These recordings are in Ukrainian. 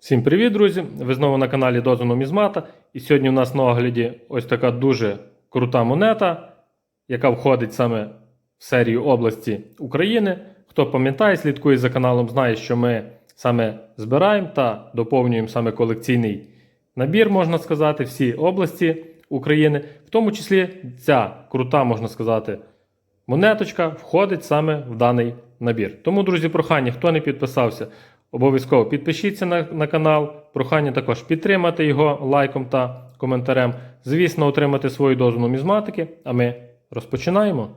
Всім привіт, друзі! Ви знову на каналі Дозу Нумізмата. І сьогодні у нас на огляді ось така дуже крута монета, яка входить саме в серію області України. Хто пам'ятає, слідкує за каналом, знає, що ми саме збираємо та доповнюємо саме колекційний набір, можна сказати, всі області України. В тому числі ця крута, можна сказати, монеточка входить саме в даний набір. Тому, друзі, прохання, хто не підписався, обов'язково підпишіться на, на канал. Прохання також підтримати його лайком та коментарем. Звісно, отримати свою дозу нумізматики. А ми розпочинаємо.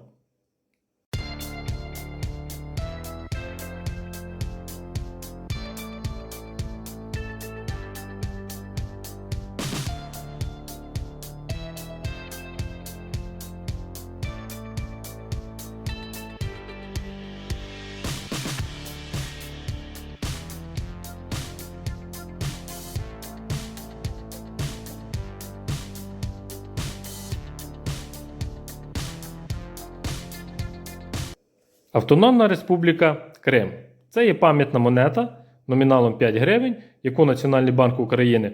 Автономна Республіка Крим. Це є пам'ятна монета номіналом 5 гривень, яку Національний банк України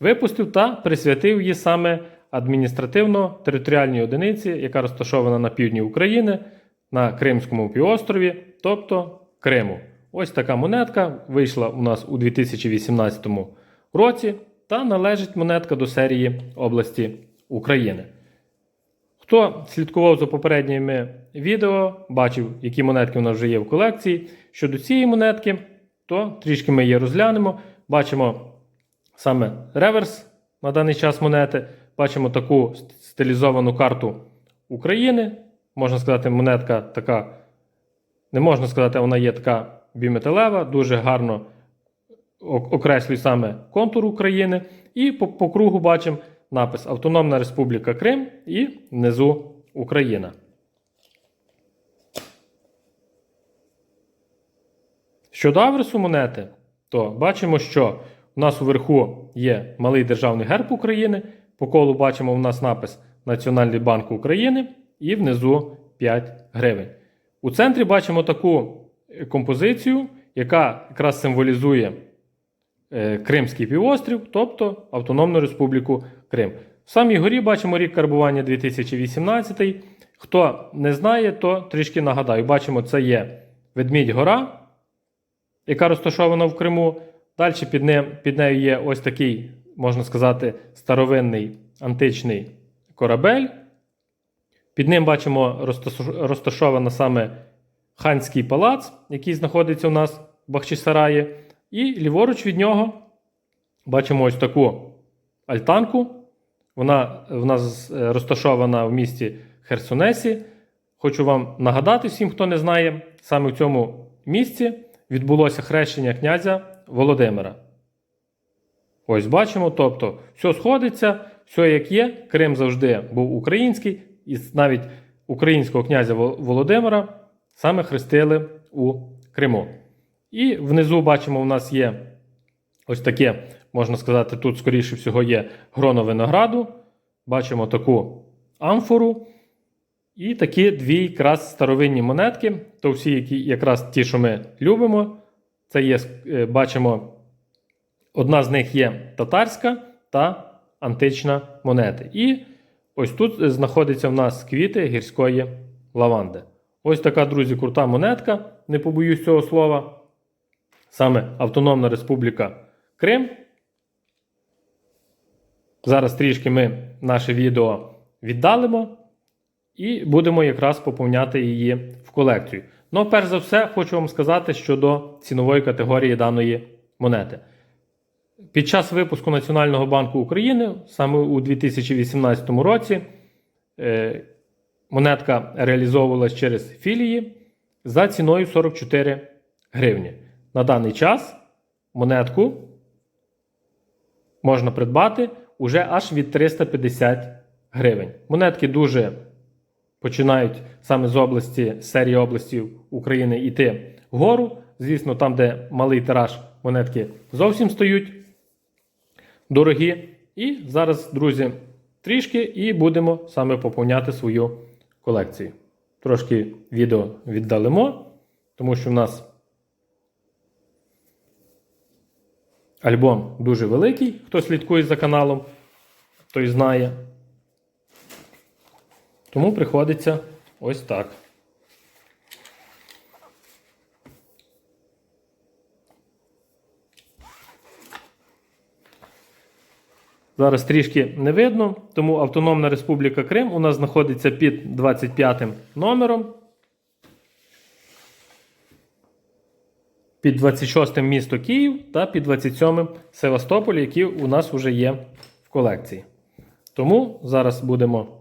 випустив та присвятив її саме адміністративно-територіальній одиниці, яка розташована на півдні України на Кримському півострові, тобто Криму. Ось така монетка вийшла у нас у 2018 році та належить монетка до серії області України. Хто слідкував за попередніми відео, бачив, які монетки у нас вже є в колекції. Щодо цієї монетки, то трішки ми її розглянемо. Бачимо саме реверс на даний час монети. Бачимо таку стилізовану карту України. Можна сказати, монетка така, не можна сказати, вона є така біметалева, дуже гарно окреслює саме контур України. І по, по кругу бачимо напис Автономна Республіка Крим і внизу Україна. Щодо аверсу монети, то бачимо, що у нас уверху є малий державний герб України. По колу бачимо у нас напис Національний банк України і внизу 5 гривень. У центрі бачимо таку композицію, яка якраз символізує е, Кримський півострів, тобто Автономну Республіку Крим. В самій горі бачимо рік карбування 2018. Хто не знає, то трішки нагадаю. Бачимо, це є Ведмідь Гора, яка розташована в Криму. Далі під, ним, під нею є ось такий, можна сказати, старовинний античний корабель. Під ним бачимо розташовано саме ханський палац, який знаходиться у нас в Бахчисараї. І ліворуч від нього бачимо ось таку альтанку. Вона в нас розташована в місті Херсонесі. Хочу вам нагадати всім, хто не знає, саме в цьому місці відбулося хрещення князя Володимира. Ось бачимо, тобто, все сходиться, все як є. Крим завжди був український, і навіть українського князя Володимира саме хрестили у Криму. І внизу бачимо, у нас є ось таке, можна сказати, тут, скоріше всього, є гроно винограду. Бачимо таку амфору. І такі дві якраз старовинні монетки, то всі, які якраз ті, що ми любимо. Це є, бачимо, одна з них є татарська та антична монети. І ось тут знаходиться в нас квіти гірської лаванди. Ось така, друзі, крута монетка, не побоюсь цього слова. Саме Автономна Республіка Крим. Зараз трішки ми наше відео віддалимо і будемо якраз поповняти її в колекцію. Ну, перш за все, хочу вам сказати щодо цінової категорії даної монети. Під час випуску Національного банку України, саме у 2018 році, е, монетка реалізовувалась через філії за ціною 44 гривні. На даний час монетку можна придбати уже аж від 350 гривень. Монетки дуже починають саме з області, серії областів України йти вгору. Звісно, там, де малий тираж монетки зовсім стають дорогі. І зараз, друзі, трішки і будемо саме поповняти свою колекцію. Трошки відео віддалимо, тому що в нас Альбом дуже великий, хто слідкує за каналом, той знає. Тому приходиться ось так. Зараз трішки не видно, тому Автономна Республіка Крим у нас знаходиться під 25 номером. Під 26 місто Київ та під 27 Севастополь, які у нас вже є в колекції. Тому зараз будемо.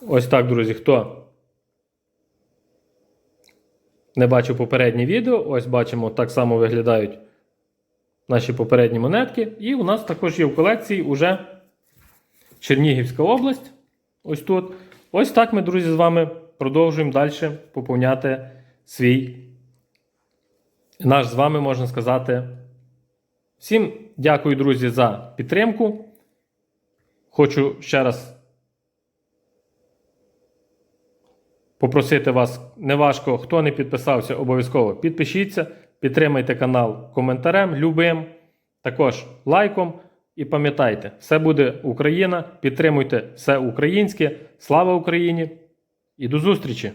Ось так, друзі, хто не бачив попереднє відео, ось бачимо, так само виглядають наші попередні монетки. І у нас також є в колекції уже Чернігівська область. Ось тут. Ось так ми, друзі, з вами продовжуємо далі поповняти свій наш з вами, можна сказати. Всім дякую, друзі, за підтримку. Хочу ще раз попросити вас неважко, хто не підписався, обов'язково підпишіться, підтримайте канал коментарем, любим, також лайком. І пам'ятайте, все буде Україна. Підтримуйте все українське. Слава Україні! І до зустрічі!